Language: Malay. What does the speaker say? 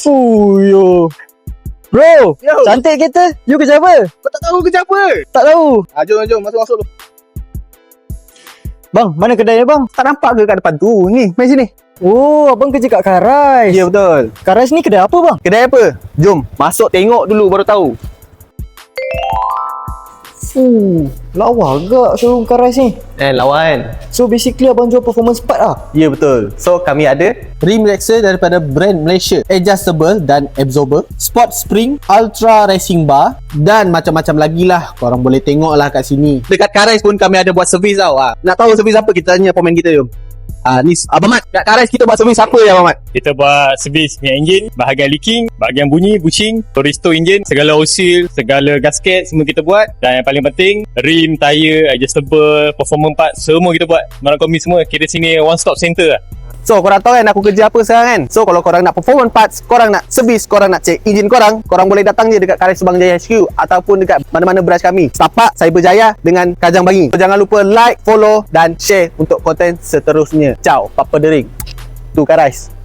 Fuyo. Bro, Yo. cantik kereta. You kerja apa? Kau tak tahu kerja apa? Tak tahu. Ah, jom, jom. Masuk-masuk dulu. Bang, mana kedai bang? Tak nampak ke kat depan tu? Ni, main sini. Oh, abang kerja kat Karais. Ya, betul. Karais ni kedai apa bang? Kedai apa? Jom, masuk tengok dulu baru tahu. Fuh, lawa agak showroom Karais ni. Eh, lawan. So basically abang jual performance part lah. Ya, betul. So, kami ada rim relaxer daripada brand Malaysia. Adjustable dan absorber. Sport spring, ultra racing bar dan macam-macam lagi lah. Korang boleh tengok lah kat sini. Dekat Karais pun kami ada buat servis tau. Ah. Nak tahu servis apa? Kita tanya pemain kita jom. Ah, ni Abang Mat, kat Karais kita buat servis apa ya Abang Mat? Kita buat servis minyak enjin, bahagian leaking, bahagian bunyi, bucing, restore enjin, segala oil, segala gasket semua kita buat dan yang paling penting rim, tire, adjustable, performance part semua kita buat. Kami semua kira sini one stop center lah. So korang tahu kan aku kerja apa sekarang kan? So kalau korang nak performance parts Korang nak servis Korang nak check enjin korang Korang boleh datang je dekat Karis Subang Jaya HQ Ataupun dekat mana-mana branch kami. Setapak Cyberjaya dengan Kajang Bangi so, Jangan lupa like, follow dan share Untuk konten seterusnya. Ciao Papa Dering. Tu Karais